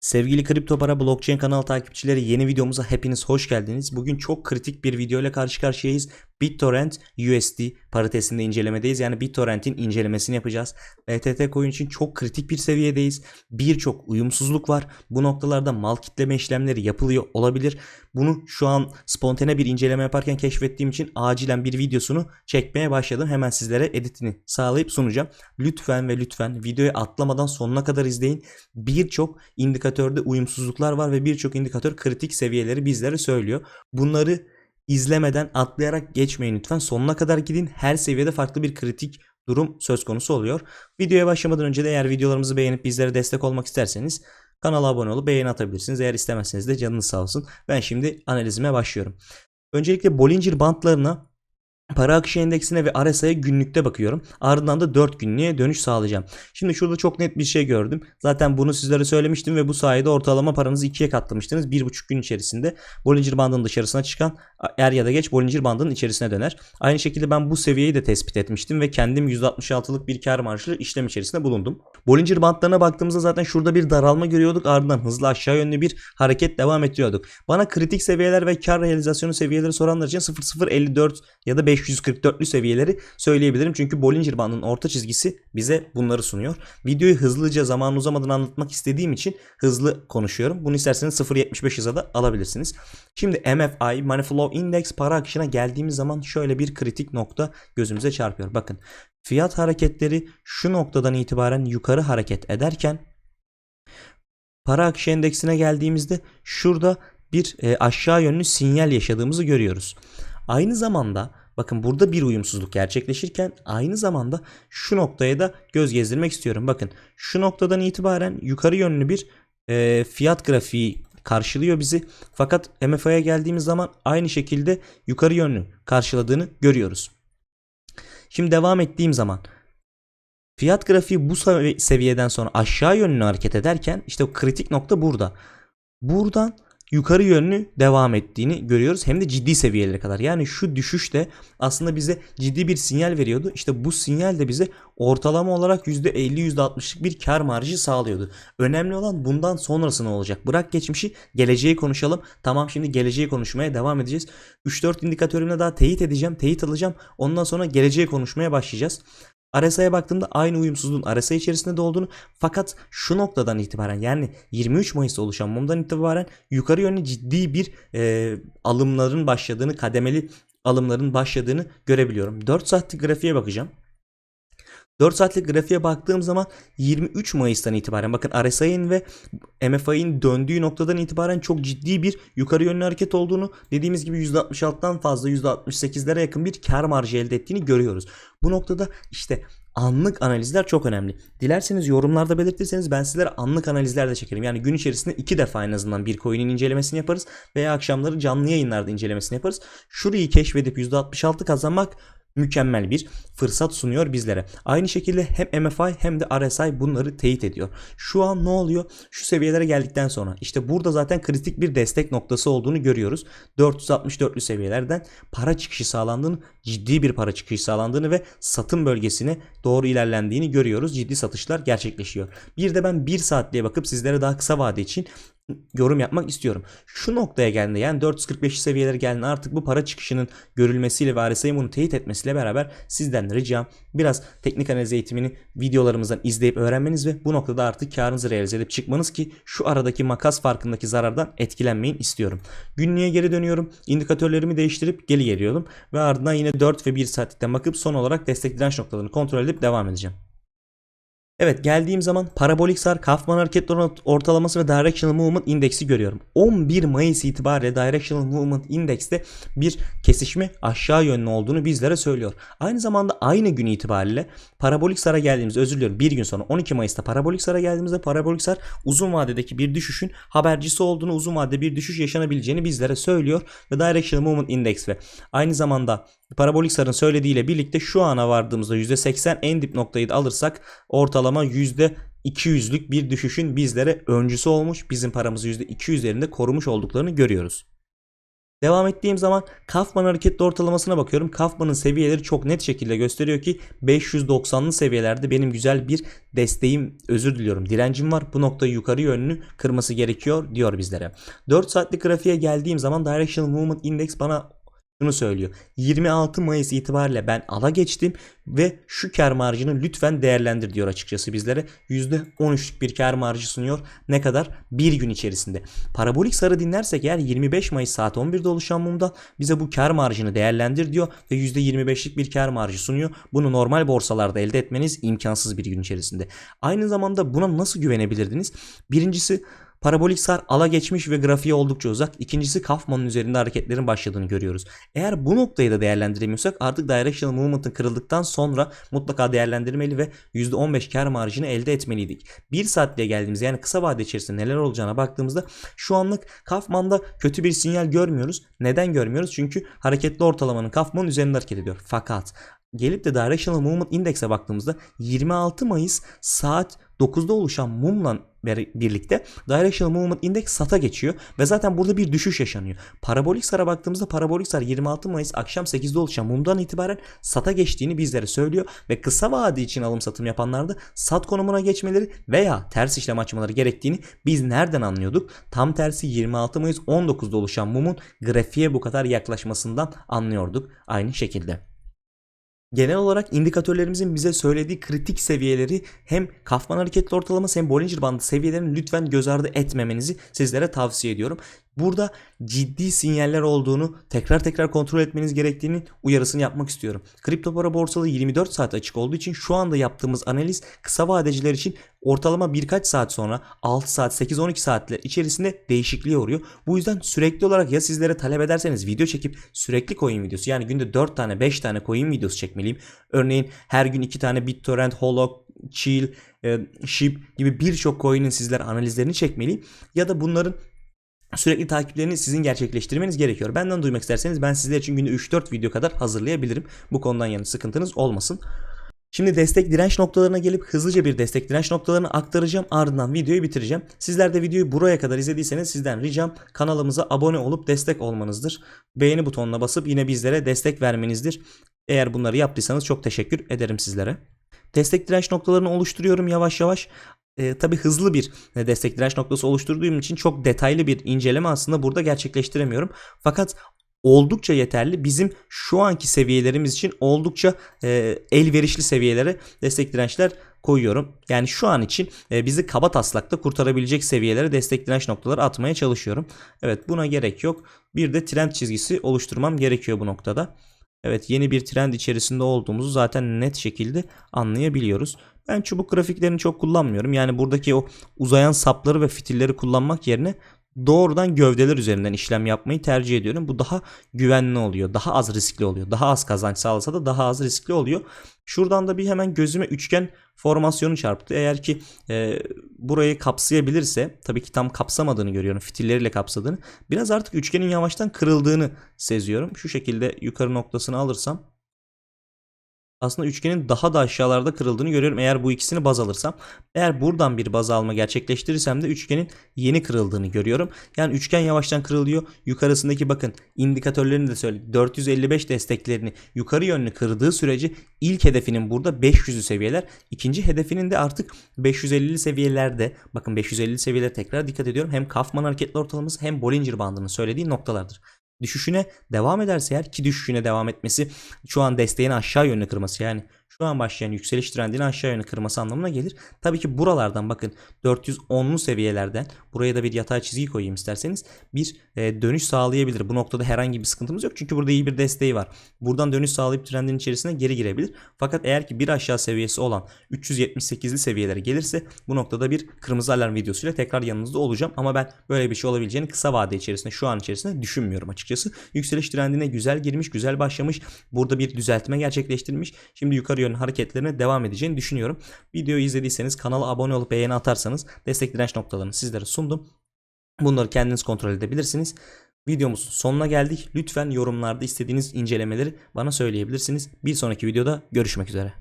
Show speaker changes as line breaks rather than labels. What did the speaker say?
Sevgili Kripto Para Blockchain kanal takipçileri yeni videomuza hepiniz hoş geldiniz. Bugün çok kritik bir video ile karşı karşıyayız. BitTorrent USD paritesinde incelemedeyiz. Yani BitTorrent'in incelemesini yapacağız. BTT coin için çok kritik bir seviyedeyiz. Birçok uyumsuzluk var. Bu noktalarda mal kitleme işlemleri yapılıyor olabilir. Bunu şu an spontane bir inceleme yaparken keşfettiğim için acilen bir videosunu çekmeye başladım. Hemen sizlere editini sağlayıp sunacağım. Lütfen ve lütfen videoyu atlamadan sonuna kadar izleyin. Birçok indikatörde uyumsuzluklar var ve birçok indikatör kritik seviyeleri bizlere söylüyor. Bunları izlemeden atlayarak geçmeyin lütfen. Sonuna kadar gidin. Her seviyede farklı bir kritik durum söz konusu oluyor. Videoya başlamadan önce de eğer videolarımızı beğenip bizlere destek olmak isterseniz kanala abone olup beğeni atabilirsiniz. Eğer istemezseniz de canınız sağ olsun. Ben şimdi analizime başlıyorum. Öncelikle Bollinger Bandlarına Para akışı endeksine ve RSI'ye günlükte bakıyorum. Ardından da 4 günlüğe dönüş sağlayacağım. Şimdi şurada çok net bir şey gördüm. Zaten bunu sizlere söylemiştim ve bu sayede ortalama paranızı ikiye katlamıştınız. 1,5 gün içerisinde Bollinger Bandı'nın dışarısına çıkan er ya da geç Bollinger Bandı'nın içerisine döner. Aynı şekilde ben bu seviyeyi de tespit etmiştim ve kendim %66'lık bir kar marjlı işlem içerisinde bulundum. Bollinger Bandlarına baktığımızda zaten şurada bir daralma görüyorduk. Ardından hızlı aşağı yönlü bir hareket devam ettiriyorduk. Bana kritik seviyeler ve kar realizasyonu seviyeleri soranlar için 0054 ya da 544'lü seviyeleri söyleyebilirim. Çünkü Bollinger Band'ın orta çizgisi bize bunları sunuyor. Videoyu hızlıca zaman uzamadan anlatmak istediğim için hızlı konuşuyorum. Bunu isterseniz 0.75 hıza da alabilirsiniz. Şimdi MFI, Money Flow Index para akışına geldiğimiz zaman şöyle bir kritik nokta gözümüze çarpıyor. Bakın fiyat hareketleri şu noktadan itibaren yukarı hareket ederken para akışı endeksine geldiğimizde şurada bir e, aşağı yönlü sinyal yaşadığımızı görüyoruz. Aynı zamanda bakın burada bir uyumsuzluk gerçekleşirken aynı zamanda şu noktaya da göz gezdirmek istiyorum. Bakın şu noktadan itibaren yukarı yönlü bir e, fiyat grafiği karşılıyor bizi. Fakat MFI'ye geldiğimiz zaman aynı şekilde yukarı yönlü karşıladığını görüyoruz. Şimdi devam ettiğim zaman fiyat grafiği bu sev- seviyeden sonra aşağı yönlü hareket ederken işte kritik nokta burada. Buradan yukarı yönlü devam ettiğini görüyoruz. Hem de ciddi seviyelere kadar. Yani şu düşüş de aslında bize ciddi bir sinyal veriyordu. İşte bu sinyal de bize ortalama olarak %50-%60'lık bir kar marjı sağlıyordu. Önemli olan bundan sonrası ne olacak? Bırak geçmişi geleceği konuşalım. Tamam şimdi geleceği konuşmaya devam edeceğiz. 3-4 indikatörümle daha teyit edeceğim. Teyit alacağım. Ondan sonra geleceği konuşmaya başlayacağız. RSI'ye baktığımda aynı uyumsuzluğun RSI içerisinde de olduğunu fakat şu noktadan itibaren yani 23 Mayıs'ta oluşan mumdan itibaren yukarı yönlü ciddi bir e, alımların başladığını kademeli alımların başladığını görebiliyorum. 4 saatlik grafiğe bakacağım. 4 saatlik grafiğe baktığım zaman 23 Mayıs'tan itibaren bakın RSI'nin ve MFI'nin döndüğü noktadan itibaren çok ciddi bir yukarı yönlü hareket olduğunu dediğimiz gibi %66'dan fazla %68'lere yakın bir kar marjı elde ettiğini görüyoruz. Bu noktada işte anlık analizler çok önemli. Dilerseniz yorumlarda belirtirseniz ben sizlere anlık analizler de çekerim. Yani gün içerisinde iki defa en azından bir coin'in incelemesini yaparız veya akşamları canlı yayınlarda incelemesini yaparız. Şurayı keşfedip %66 kazanmak mükemmel bir fırsat sunuyor bizlere. Aynı şekilde hem MFI hem de RSI bunları teyit ediyor. Şu an ne oluyor? Şu seviyelere geldikten sonra işte burada zaten kritik bir destek noktası olduğunu görüyoruz. 464'lü seviyelerden para çıkışı sağlandığını, ciddi bir para çıkışı sağlandığını ve satım bölgesine doğru ilerlendiğini görüyoruz. Ciddi satışlar gerçekleşiyor. Bir de ben 1 saatliğe bakıp sizlere daha kısa vade için yorum yapmak istiyorum. Şu noktaya geldiğinde yani 445 seviyelere geldiğinde artık bu para çıkışının görülmesiyle ve RSI'nin bunu teyit etmesiyle beraber sizden ricam biraz teknik analiz eğitimini videolarımızdan izleyip öğrenmeniz ve bu noktada artık karınızı realize edip çıkmanız ki şu aradaki makas farkındaki zarardan etkilenmeyin istiyorum. Günlüğe geri dönüyorum. İndikatörlerimi değiştirip geri geliyorum ve ardından yine 4 ve 1 saatlikten bakıp son olarak destek direnç noktalarını kontrol edip devam edeceğim. Evet geldiğim zaman parabolik sar, Kaufman hareketleri ortalaması ve Directional Movement indeksi görüyorum. 11 Mayıs itibariyle Directional Movement indekste bir kesişme aşağı yönlü olduğunu bizlere söylüyor. Aynı zamanda aynı gün itibariyle parabolik sara geldiğimizde özür diliyorum bir gün sonra 12 Mayıs'ta parabolik sara geldiğimizde parabolik sar uzun vadedeki bir düşüşün habercisi olduğunu uzun vadede bir düşüş yaşanabileceğini bizlere söylüyor ve Directional Movement Index ve aynı zamanda parabolik sarın söylediğiyle birlikte şu ana vardığımızda %80 en dip noktayı da alırsak ortalama %200'lük bir düşüşün bizlere öncüsü olmuş. Bizim paramızı %200 üzerinde korumuş olduklarını görüyoruz. Devam ettiğim zaman Kaufman hareketli ortalamasına bakıyorum. Kaufman'ın seviyeleri çok net şekilde gösteriyor ki 590'lı seviyelerde benim güzel bir desteğim, özür diliyorum, direncim var. Bu noktayı yukarı yönlü kırması gerekiyor diyor bizlere. 4 saatlik grafiğe geldiğim zaman Directional Movement Index bana şunu söylüyor. 26 Mayıs itibariyle ben ala geçtim ve şu kar marjını lütfen değerlendir diyor açıkçası bizlere. %13'lük bir kar marjı sunuyor. Ne kadar? Bir gün içerisinde. Parabolik sarı dinlersek eğer 25 Mayıs saat 11'de oluşan mumda bize bu kar marjını değerlendir diyor ve %25'lik bir kar marjı sunuyor. Bunu normal borsalarda elde etmeniz imkansız bir gün içerisinde. Aynı zamanda buna nasıl güvenebilirdiniz? Birincisi Parabolik sar ala geçmiş ve grafiği oldukça uzak. İkincisi Kaufman'ın üzerinde hareketlerin başladığını görüyoruz. Eğer bu noktayı da değerlendiremiyorsak artık Directional Movement'ın kırıldıktan sonra mutlaka değerlendirmeli ve %15 kar marjını elde etmeliydik. 1 saatliğe geldiğimizde yani kısa vade içerisinde neler olacağına baktığımızda şu anlık Kaufman'da kötü bir sinyal görmüyoruz. Neden görmüyoruz? Çünkü hareketli ortalamanın Kaufman'ın üzerinde hareket ediyor. Fakat gelip de Directional Movement Index'e baktığımızda 26 Mayıs saat 9'da oluşan mumla birlikte Directional Movement Index SAT'a geçiyor ve zaten burada bir düşüş yaşanıyor. Parabolik SAR'a baktığımızda Parabolik SAR 26 Mayıs akşam 8'de oluşan mumdan itibaren SAT'a geçtiğini bizlere söylüyor ve kısa vade için alım satım yapanlarda SAT konumuna geçmeleri veya ters işlem açmaları gerektiğini biz nereden anlıyorduk? Tam tersi 26 Mayıs 19'da oluşan mumun grafiğe bu kadar yaklaşmasından anlıyorduk aynı şekilde. Genel olarak indikatörlerimizin bize söylediği kritik seviyeleri hem Kaufman hareketli ortalaması hem Bollinger bandı seviyelerini lütfen göz ardı etmemenizi sizlere tavsiye ediyorum. Burada ciddi sinyaller olduğunu tekrar tekrar kontrol etmeniz gerektiğini uyarısını yapmak istiyorum. Kripto para borsalı 24 saat açık olduğu için şu anda yaptığımız analiz kısa vadeciler için ortalama birkaç saat sonra 6 saat 8-12 saatler içerisinde değişikliğe uğruyor. Bu yüzden sürekli olarak ya sizlere talep ederseniz video çekip sürekli coin videosu yani günde 4 tane 5 tane coin videosu çekmeliyim. Örneğin her gün 2 tane BitTorrent, Holog, Chill, e, Ship gibi birçok coin'in sizler analizlerini çekmeliyim. Ya da bunların sürekli takiplerini sizin gerçekleştirmeniz gerekiyor. Benden duymak isterseniz ben sizler için günde 3-4 video kadar hazırlayabilirim. Bu konudan yana sıkıntınız olmasın. Şimdi destek direnç noktalarına gelip hızlıca bir destek direnç noktalarını aktaracağım. Ardından videoyu bitireceğim. Sizler de videoyu buraya kadar izlediyseniz sizden ricam kanalımıza abone olup destek olmanızdır. Beğeni butonuna basıp yine bizlere destek vermenizdir. Eğer bunları yaptıysanız çok teşekkür ederim sizlere. Destek direnç noktalarını oluşturuyorum yavaş yavaş e, tabi hızlı bir e, destek direnç noktası oluşturduğum için çok detaylı bir inceleme aslında burada gerçekleştiremiyorum. Fakat oldukça yeterli. Bizim şu anki seviyelerimiz için oldukça e, elverişli seviyelere destek dirençler koyuyorum. Yani şu an için e, bizi kaba taslakta kurtarabilecek seviyelere destek direnç noktaları atmaya çalışıyorum. Evet buna gerek yok. Bir de trend çizgisi oluşturmam gerekiyor bu noktada. Evet yeni bir trend içerisinde olduğumuzu zaten net şekilde anlayabiliyoruz. Ben çubuk grafiklerini çok kullanmıyorum. Yani buradaki o uzayan sapları ve fitilleri kullanmak yerine doğrudan gövdeler üzerinden işlem yapmayı tercih ediyorum. Bu daha güvenli oluyor. Daha az riskli oluyor. Daha az kazanç sağlasa da daha az riskli oluyor. Şuradan da bir hemen gözüme üçgen formasyonu çarptı. Eğer ki e, burayı kapsayabilirse tabii ki tam kapsamadığını görüyorum. Fitilleriyle kapsadığını. Biraz artık üçgenin yavaştan kırıldığını seziyorum. Şu şekilde yukarı noktasını alırsam aslında üçgenin daha da aşağılarda kırıldığını görüyorum eğer bu ikisini baz alırsam. Eğer buradan bir baz alma gerçekleştirirsem de üçgenin yeni kırıldığını görüyorum. Yani üçgen yavaştan kırılıyor. Yukarısındaki bakın indikatörlerini de söyledi. 455 desteklerini yukarı yönlü kırdığı sürece ilk hedefinin burada 500'lü seviyeler. ikinci hedefinin de artık 550'li seviyelerde. Bakın 550'li seviyelere tekrar dikkat ediyorum. Hem Kaufman hareketli ortalaması hem Bollinger bandının söylediği noktalardır düşüşüne devam ederse eğer ki düşüşüne devam etmesi şu an desteğini aşağı yönlü kırması yani şu an başlayan yükseliş trendini aşağı yönlü kırması anlamına gelir. Tabii ki buralardan bakın 410'lu seviyelerden buraya da bir yatay çizgi koyayım isterseniz bir e, dönüş sağlayabilir. Bu noktada herhangi bir sıkıntımız yok çünkü burada iyi bir desteği var. Buradan dönüş sağlayıp trendin içerisine geri girebilir. Fakat eğer ki bir aşağı seviyesi olan 378'li seviyelere gelirse bu noktada bir kırmızı alarm videosuyla tekrar yanınızda olacağım. Ama ben böyle bir şey olabileceğini kısa vade içerisinde şu an içerisinde düşünmüyorum açıkçası. Yükseliş trendine güzel girmiş, güzel başlamış. Burada bir düzeltme gerçekleştirmiş. Şimdi yukarı yönlü hareketlerine devam edeceğini düşünüyorum. Videoyu izlediyseniz kanala abone olup beğeni atarsanız destek direnç noktalarını sizlere sundum. Bunları kendiniz kontrol edebilirsiniz. Videomuzun sonuna geldik. Lütfen yorumlarda istediğiniz incelemeleri bana söyleyebilirsiniz. Bir sonraki videoda görüşmek üzere.